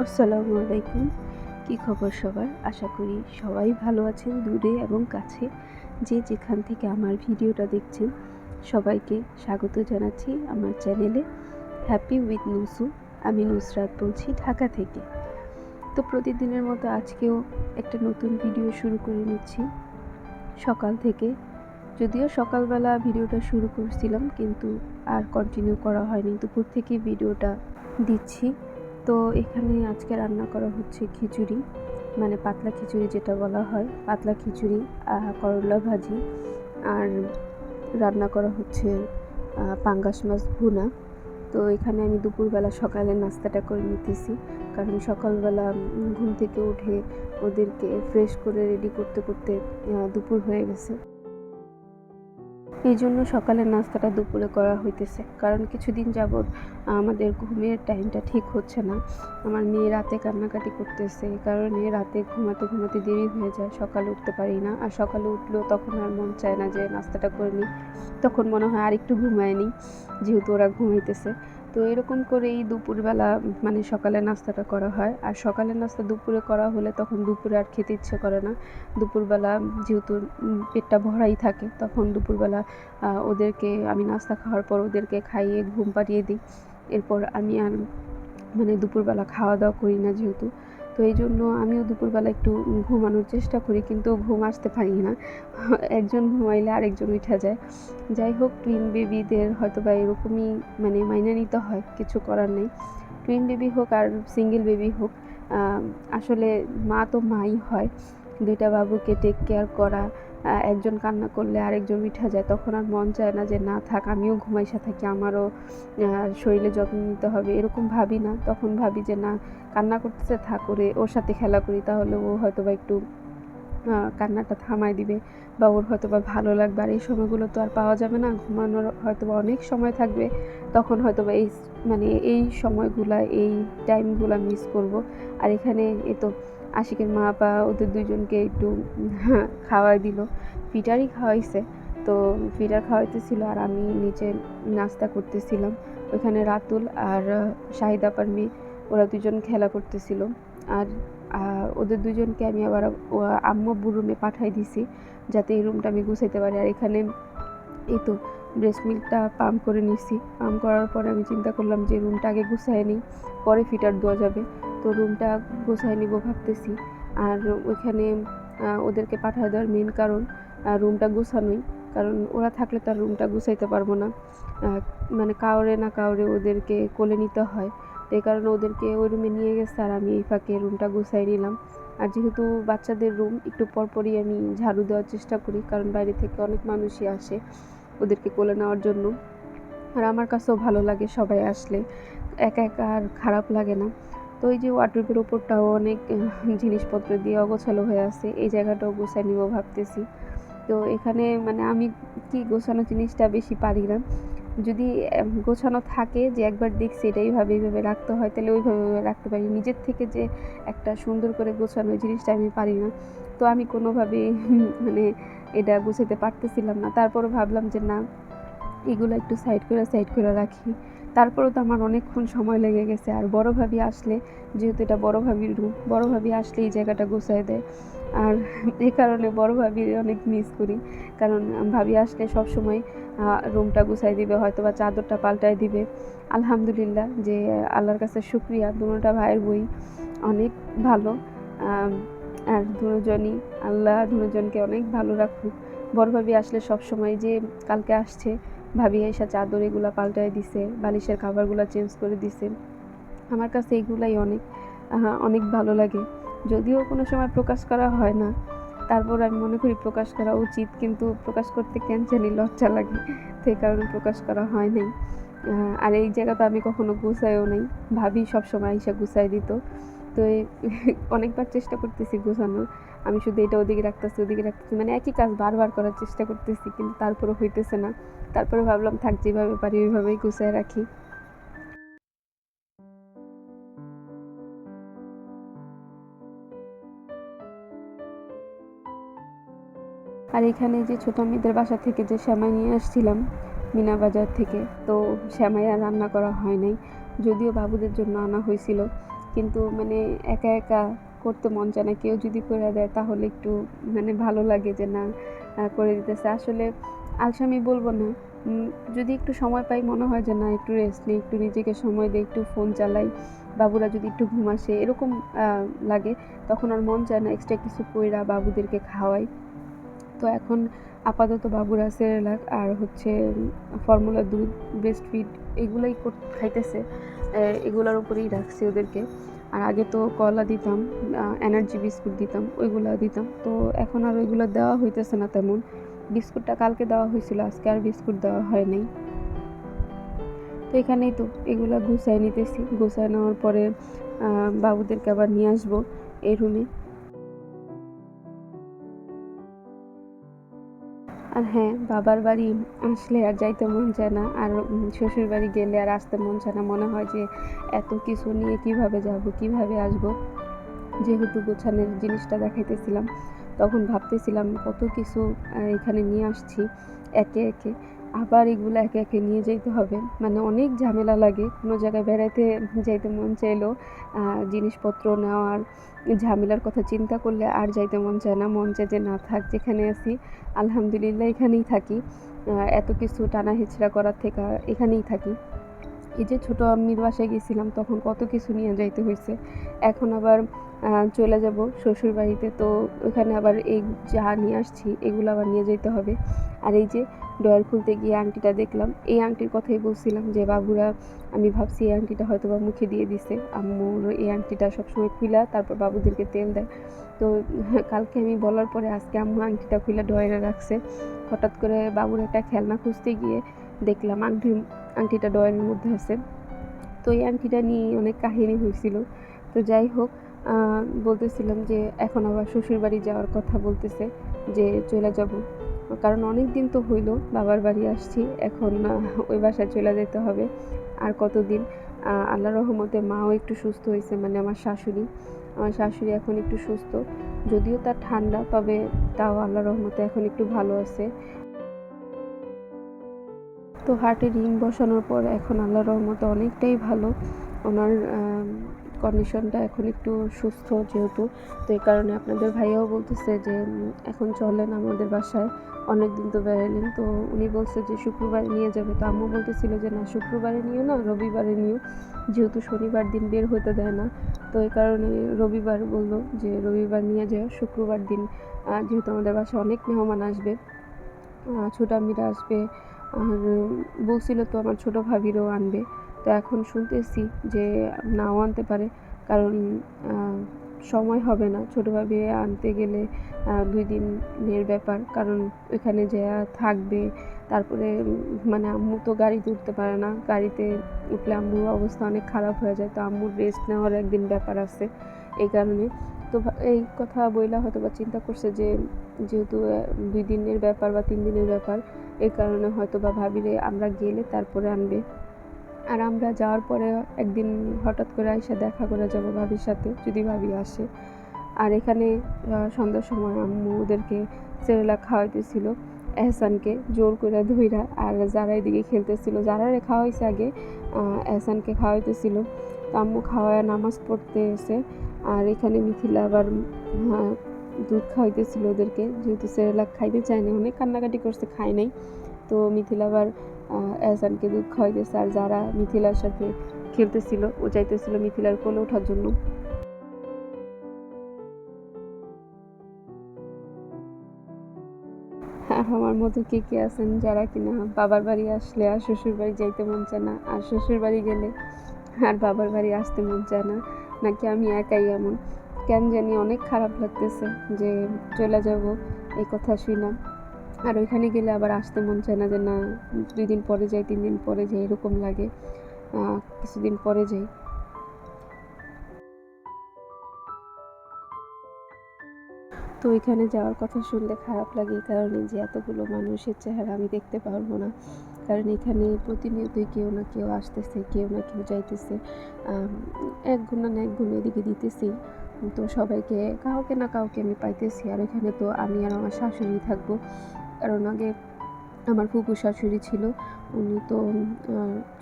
আসসালামু আলাইকুম। কী খবর সবার? আশা করি সবাই ভালো আছেন দূরে এবং কাছে। যে যেখান থেকে আমার ভিডিওটা দেখছেন, সবাইকে স্বাগত জানাচ্ছি আমার চ্যানেলে হ্যাপি উইথ নুসু আমি নুসরাত বলছি ঢাকা থেকে। তো প্রতিদিনের মতো আজকেও একটা নতুন ভিডিও শুরু করে নিচ্ছি। সকাল থেকে, যদিও সকালবেলা ভিডিওটা শুরু করছিলাম, কিন্তু আর কন্টিনিউ করা হয়নি। দুপুর থেকে ভিডিওটা দিচ্ছি। তো এখানে আজকে রান্না করা হচ্ছে খিচুড়ি মানে পাতলা খিচুড়ি যেটা বলা হয়। পাতলা খিচুড়ি করলা ভাজি, আর রান্না করা হচ্ছে পাঙ্গাস মাছ ভুনা। তো এখানে আমি দুপুরবেলা সকালে নাস্তাটা করে নিতেছি, কারণ সকালবেলা ঘুম থেকে উঠে ওদেরকে ফ্রেশ করে রেডি করতে করতে দুপুর হয়ে গেছে। এই জন্য সকালের নাস্তাটা দুপুরে করা হইতেছে। কারণ কিছুদিন যাবৎ আমাদের ঘুমের টাইমটা ঠিক হচ্ছে না। আমার মেয়ে রাতে কান্নাকাটি করতেছে। এই কারণে রাতে ঘুমাতে ঘুমাতে দেরি হয়ে যায়। সকালে উঠতে পারি না। আর সকালে উঠলেও তখন আর মন চায় না যে নাস্তাটা করে নিই। তখন মনে হয় আর একটু ঘুমায় নিই যেহেতু ওরা ঘুমাইতেছে। তো এরকম করেই দুপুরবেলা মানে সকালে নাস্তাটা করা হয়। আর সকালের নাস্তা দুপুরে করা হলে তখন দুপুরে আর খেতে ইচ্ছে করে না। দুপুরবেলা যেহেতু পেটটা ভরাই থাকে, তখন দুপুরবেলা ওদেরকে, আমি নাস্তা খাওয়ার পর ওদেরকে খাইয়ে ঘুম পাড়িয়ে দিই। এরপর আমি আর মানে দুপুরবেলা খাওয়া দাওয়া করি না যেহেতু। তো এই জন্য আমিও দুপুরবেলা একটু ঘুমানোর চেষ্টা করি, কিন্তু ঘুম আসতে পারি না। একজন ঘুমাইলে আরেকজন উঠা যায়। যাই হোক টুইন বেবিদের হয়তো বা এরকমই মানে মাইনে নিতে হয়, কিছু করার নেই। টুইন বেবি হোক আর সিঙ্গেল বেবি হোক আসলে মা তো মাই হয়। দুইটা বাবুকে টেক কেয়ার করা একজন কান্না করলে আরেকজন উঠা যায়, তখন আর মন চায় না যে না থাক, আমিও ঘুমাইসা থাকি, আমারও শরীরে যত্ন নিতে হবে, এরকম ভাবি না। তখন ভাবি যে না, কান্না করতেছে, থাক, ওরে, ওর সাথে খেলা করি, তাহলে ও হয়তো বা একটু কান্নাটা থামায় দিবে বা ওর হয়তো বা ভালো লাগবে। আর এই সময়গুলো তো আর পাওয়া যাবে না, ঘুমানোর হয়তো বা অনেক সময় থাকবে, তখন হয়তো বা এই মানে এই সময়গুলা, এই টাইমগুলা মিস করব। আর এখানে এ তো আশিকের মা বা ওদের দুইজনকে একটু হ্যাঁ, খাওয়াই দিল। ফিটারই খাওয়াইছে। তো ফিটার খাওয়াইতেছিল আর আমি নিচে নাস্তা করতেছিলাম। ওইখানে রাতুল আর শাহিদ আপার মেয়ে ওরা দুজন খেলা করতেছিল। আর ওদের দুজনকে আমি আবার আম্মু আব্বুর রুমে পাঠাই দিছি যাতে এই রুমটা আমি গুছাইতে পারি। আর এখানে এই তো ব্রেস্ট মিল্কটা পাম্প করে নিছি। পাম্প করার পরে আমি চিন্তা করলাম যে রুমটা আগে গুছাই নিই পরে ফিটার দেওয়া যাবে। তো রুমটা গুছাই নিব ভাবতেছি। আর ওইখানে ওদেরকে পাঠায় দেওয়ার মেন কারণ রুমটা গুছানোই। কারণ ওরা থাকলে তার রুমটা গুছাইতে পারব না। মানে কাউরে না কাউরে ওদেরকে কোলে নিতে হয়। তো এই কারণে ওদেরকে ওই রুমে নিয়ে গেছে আর আমি এই ফাঁকে রুমটা গুছাই নিলাম। আর যেহেতু বাচ্চাদের রুম একটু পরপরই আমি ঝাড়ু দেওয়ার চেষ্টা করি, কারণ বাইরে থেকে অনেক মানুষই আসে ওদেরকে কোলে নেওয়ার জন্য। আর আমার কাছেও ভালো লাগে সবাই আসলে। একা একা আর খারাপ লাগে না। তো এই যে ওয়ার্ড্রোবের ওপরটাও অনেক জিনিসপত্র দিয়ে অগোছালো হয়ে আছে, এই জায়গাটাও গোছায় নিব ভাবতেছি। তো এখানে মানে আমি কি গোছানো জিনিসটা বেশি পারি না। যদি গোছানো থাকে যে একবার দেখছি এটা এইভাবে এইভাবে রাখতে হয়, তাহলে ওইভাবে রাখতে পারি। নিজের থেকে যে একটা সুন্দর করে গোছানো জিনিসটা আমি পারি না। তো আমি কোনোভাবেই মানে এটা গুছাতে পারতেছিলাম না। তারপরও ভাবলাম যে না, এগুলো একটু সাইড করে সাইড করে রাখি। তারপরেও তো আমার অনেকক্ষণ সময় লেগে গেছে। আর বড় ভাবি আসলে, যেহেতু এটা বড় ভাবির রুম বড় ভাবি আসলে এই জায়গাটা গোছায় দেয়। আর এ কারণে বড় ভাবির অনেক মিস করি। কারণ ভাবি আসলে সব সময় রুমটা গুছাই দিবে হয়তো বা চাদরটা পাল্টায় দিবে। আলহামদুলিল্লাহ যে, আল্লাহর কাছে শুক্রিয়া। দুটোটা ভাইয়ের বই অনেক ভালো। আর দুজনই আল্লাহ দুজনকে অনেক ভালো রাখুক। বড় ভাবি আসলে সব সময় যে, কালকে আসছে ভাবি এসে চাদর এগুলো পাল্টায় দিছে, বালিশের খাবারগুলো চেঞ্জ করে দিছে। আমার কাছে এগুলাই অনেক অনেক ভালো লাগে। যদিও কোনো সময় প্রকাশ করা হয় না, তারপর আমি মনে করি প্রকাশ করা উচিত, কিন্তু প্রকাশ করতে কেন জানি লজ্জা লাগে, তো এই কারণে প্রকাশ করা হয় নাই। আর এই জায়গাটা আমি কখনো গুছাইও নাই। ভাবি সব সময় এসে গুছাই দিত। তো এই, অনেকবার চেষ্টা করতেছি গোছানোর। আমি শুধু এটা ওদিকে রাখতেছি ওদিকে রাখতেছি। মানে একই কাজ বারবার করার চেষ্টা করতেছি, কিন্তু তারপরে হইতেছে না। তারপরে ভাবলাম থাক, যেভাবে পারি ওইভাবেই গুছায় রাখি। আর এখানে যে ছোট মেয়েদের বাসা থেকে যে শ্যামাই নিয়ে আসছিলাম, মিনা বাজার থেকে, তো শ্যামাই আর রান্না করা হয় নাই। যদিও বাবুদের জন্য আনা হয়েছিল, কিন্তু মানে একা একা করতে মন চায় না, কেউ যদি করে দেয় তাহলে একটু মানে ভালো লাগে যে না করে দিতেছে। আসলে আলসামি বলব না যদি একটু সময় পাই মনে হয় যে না, একটু রেস্ট নিই, একটু নিজেকে সময় দিই, একটু ফোন চালাই, বাবুরা যদি একটু ঘুম আসে, এরকম লাগে, তখন আর মন চায় না এক্সট্রা কিছু কইরা বাবুদেরকে খাওয়াই। তো এখন আপাতত বাবুরা সেরেলাক আর হচ্ছে ফর্মুলা দুধ ব্রেস্ট ফিড এগুলোই খাইতেছে এগুলোর উপরেই রাখছি ওদেরকে। আর আগে তো কলা দিতাম এনার্জি বিস্কুট দিতাম, ওইগুলো দিতাম। তো এখন আর ওইগুলো দেওয়া হইতেছে না তেমন। বিস্কুটটা কালকে দেওয়া হয়েছিল আজকে আর বিস্কুট দেওয়া হয় নাই। তো এখানেই তো এগুলো গুছাই নিতেছি। গুছাই নেওয়ার পরে বাবুদেরকে আবার নিয়ে আসব এই রুমে আর হ্যাঁ বাবার বাড়ি আসলে আর যাইতে মন চায় না, আর শ্বশুর বাড়ি গেলে আর আসতে মন চায় না। মনে হয় যে এত কিছু নিয়ে কীভাবে যাব, কীভাবে আসব? যেহেতু গোছানের জিনিসটা দেখাইতেছিলাম, তখন ভাবতেছিলাম কত কিছু এখানে নিয়ে আসছি, একে একে। আবার এগুলো একে একে নিয়ে যেতে হবে। মানে অনেক ঝামেলা লাগে। কোনো জায়গায় বেড়াইতে যাইতে মন চাইলেও আহ, জিনিসপত্র নেওয়ার ঝামেলার কথা চিন্তা করলে আর যাইতে মন চায় না। মন চায় যে না থাক যেখানে আছি আলহামদুলিল্লাহ এখানেই থাকি। এত কিছু টানা হেঁচড়া করার থেকে এখানেই থাকি। এই যে ছোটো আম্মির বাসায় গেছিলাম তখন কত কিছু নিয়ে যাইতে হয়েছে এখন আবার চলে যাব শ্বশুর বাড়িতে তো ওখানে আবার এই যা নিয়ে আসছি, এগুলো আবার নিয়ে যেতে হবে। আর এই যে ডয়ার খুলতে গিয়ে আংটিটা দেখলাম, এই আংটির কথাই বলছিলাম যে, বাবুরা, আমি ভাবছি এই আংটিটা হয়তো বা মুখে দিয়ে দিছে। আম্মুর এই আংটিটা সবসময় খুলা তারপর বাবুদেরকে তেল দেয়। তো কালকে আমি বলার পরে আজকে আম্মু আংটিটা খুলে ডয়ারে রাখছে। হঠাৎ করে বাবুর একটা খেলনা খুঁজতে গিয়ে দেখলাম আংটি, আংটিটা ডয়ারের মধ্যে আছে। তো এই আংটিটা নিয়ে অনেক কাহিনী হয়েছিল। তো যাই হোক বলতেছিলাম যে এখন আবার শ্বশুর বাড়ি যাওয়ার কথা বলতেছে যে চলে যাব। কারণ অনেক দিন তো হইল, বাবার বাড়ি আসছি, এখন ওই বাসায় চলে যেতে হবে। আর কতদিন? আল্লাহ রহমতে মাও একটু সুস্থ হয়েছে মানে আমার শাশুড়ি। আমার শাশুড়ি এখন একটু সুস্থ, যদিও তার ঠান্ডা, তবে তাও আল্লাহ রহমতে এখন একটু ভালো আছে। তো হার্টে রিং বসানোর পর এখন আল্লাহ রহমতে অনেকটাই ভালো। ওনার কন্ডিশনটা এখন একটু সুস্থ যেহেতু তো এই কারণে আপনাদের ভাইয়াও বলতেছে যে এখন চলেন আমাদের বাসায়। অনেক দিন তো বেড়ালেন তো উনি বলছে যে শুক্রবারে নিয়ে যাবে। তো আম্মু বলতেছিল যে না শুক্রবারে নিও না রবিবারে নিও। যেহেতু শনিবার দিন বের হতে দেয় না। তো এই কারণে রবিবার বলল যে রবিবার নিয়ে যাও শুক্রবার দিন। যেহেতু আমাদের বাসায় অনেক মেহমান আসবে আহ, ছোটামিরা আসবে। আর বলছিল তো আমার ছোটো ভাবিরও আনবে। তো এখন শুনতেছি যে নাও আনতে পারে, কারণ সময় হবে না। ছোটো ভাবি আনতে গেলে দুই দিনের ব্যাপার। কারণ ওইখানে যে থাকবে, তারপরে মানে আম্মু তো গাড়িতে উঠতে পারে না। গাড়িতে উঠলে আম্মুর অবস্থা অনেক খারাপ হয়ে যায়। তো আম্মুর রেস্ট নেওয়ার একদিন ব্যাপার আছে এই কারণে। তো এই কথা বইলা হয়তো বা চিন্তা করছে যে, যেহেতু দুই দিনের ব্যাপার বা তিন দিনের ব্যাপার এই কারণে হয়তো বা ভাবিরে আমরা গেলে তারপরে আনবে। আর আমরা যাওয়ার পরে একদিন হঠাৎ করে এসে দেখা করে যাব ভাবির সাথে, যদি ভাবি আসে। আর এখানে সন্ধ্যার সময় আম্মু ওদেরকে সেরেলা খাওয়াইতেছিল, এহসানকে জোর করে ধইরা। আর যারা এদিকে খেলতেছিল, যারারে খাওয়াইছে আগে এহসানকে খাওয়াইতেছিল। আম্মু খাওয়ায় নামাজ পড়তে এসে আর এখানে মিথিলা আবার দুধ খাওয়াইতেছিল ওদেরকে। যেহেতু সেরেলাক খাইতে চায়নি অনেক কান্নাকাটি করছে, খায় নাই। তো মিথিলা আবার এহসানকে দুধ খাওয়াইতেছে আর যারা মিথিলার সাথে খেলতেছিল, ও চাইতেছিল মিথিলার কোলে ওঠার জন্য। আমার মতো কে কে আছেন যারা কিনা বাবার বাড়ি আসলে আর শ্বশুর বাড়ি যাইতে মন চায় না, আর শ্বশুর বাড়ি গেলে আর বাবার বাড়ি আসতে মন চায় না, নাকি আমি একাই এমন? কেন জানি অনেক খারাপ লাগতেছে যে চলে যাব, এই কথা শুনা আর ওইখানে গেলে আবার আসতে মন চায় না যে না, দুই দিন পরে যাই, তিন দিন পরে যাই, এরকম লাগে। কিছুদিন পরে যাই। তো ওইখানে যাওয়ার কথা শুনলে খারাপ লাগে এই কারণে যে এতগুলো মানুষের চেহারা আমি দেখতে পারব না। কারণ এখানে প্রতিনিয়তই কেউ না কেউ আসতেছে, কেউ না কেউ যাইতেছে। এক গুণ না এক গুণ এদিকে দিতেছি। তো সবাইকে, কাউকে না কাউকে আমি পাইতেছি। আর এখানে তো আমি আর আমার শাশুড়ি থাকব। কারণ আগে আমার ফুপু শাশুড়ি ছিল, উনি তো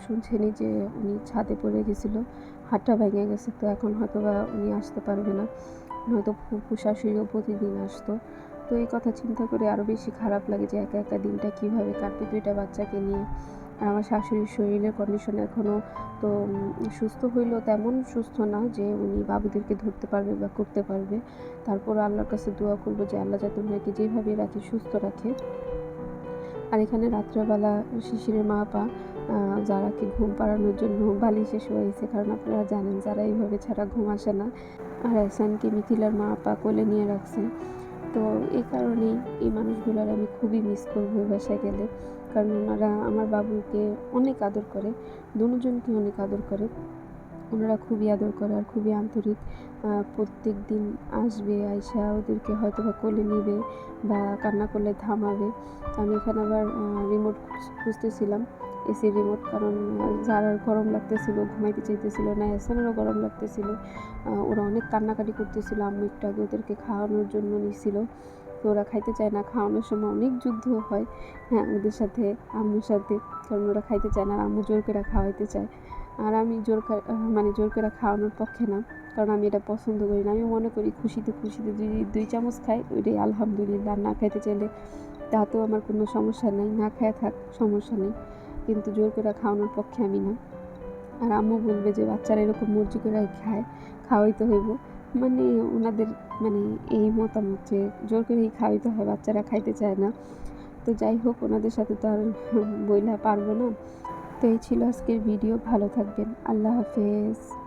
শুনছেনই যে উনি ছাদে পড়ে গেছিল হাটটা ভেঙে গেছে, তো এখন হয়তো বা উনি আসতে পারবে না। হয়তো ফুফু শাশুড়িও প্রতিদিন আসতো। তো এই কথা চিন্তা করে আরও বেশি খারাপ লাগে যে একা একা দিনটা কীভাবে কাটবে দুইটা বাচ্চাকে নিয়ে। আমার শাশুড়ির শরীরের কন্ডিশন এখনও তো সুস্থ হইলেও তেমন সুস্থ না যে উনি বাবুদেরকে ধরতে পারবে বা করতে পারবে। তারপর আল্লাহর কাছে দোয়া করব যে আল্লাহ যাতে ওনাকে যেভাবে রাখে, সুস্থ রাখে। আর এখানে রাত্রেবেলা শিশিরের মা পা যারাকে ঘুম পাড়ানোর জন্য বালিশে শোয়াইছে কারণ আপনারা জানেন যারা এইভাবে ছাড়া ঘুম আসে না। আর এহসানকে মিথিলার মা আপা কোলে নিয়ে রাখছে তো এই কারণেই এই মানুষগুলোর আমি খুবই মিস করব বাসায় গেলে। কারণ ওনারা আমার বাবুকে অনেক আদর করে, দুজনকে অনেক আদর করে। ওনারা খুবই আদর করে আর খুবই আন্তরিক। প্রত্যেক দিন আসবে আয়সা ওদেরকে হয়তো বা কোলে নিবে বা কান্না করলে থামাবে। আমি এখানে আবার রিমোট খুঁজতেছিলাম এসির রিমোট কারণ যারার গরম লাগতেছিল, ঘুমাইতে চাইতেছিল না এসানেরও গরম লাগতেছিল। ওরা অনেক কান্নাকাটি করতেছিল, আম্মু একটু আগে ওদেরকে খাওয়ানোর জন্য নিছিল। তো ওরা খাইতে চায় না, খাওয়ানোর সময় অনেক যুদ্ধ হয় হ্যাঁ ওদের সাথে, আম্মুর সাথে, কারণ ওরা খাইতে চায় না আর আম্মু জোর করে খাওয়াইতে চায়। আর আমি জোর মানে জোর করে খাওয়ানোর পক্ষে না, কারণ আমি এটা পছন্দ করি না। আমি মনে করি খুশিতে খুশিতে যদি দুই চামচ খাই, ওইটাই আলহামদুলিল্লাহ। না খাইতে চাইলে তাতেও আমার কোনো সমস্যা নেই, না খায় থাক, সমস্যা নেই। কিন্তু জোর করে খাওয়ানোর পক্ষে আমি না। আর আম্মু বলবে যে, বাচ্চারা এরকম মর্জি করে খায়, খাওয়াইতে হইব। মানে ওনাদের মানে এই মতামত যে জোর করেই খাওয়াইতে হয়, বাচ্চারা খাইতে চায় না। তো যাই হোক, ওনাদের সাথে তো আর বইলা পারব না। তো এই ছিল আজকের ভিডিও। ভালো থাকবেন। আল্লাহ হাফেজ।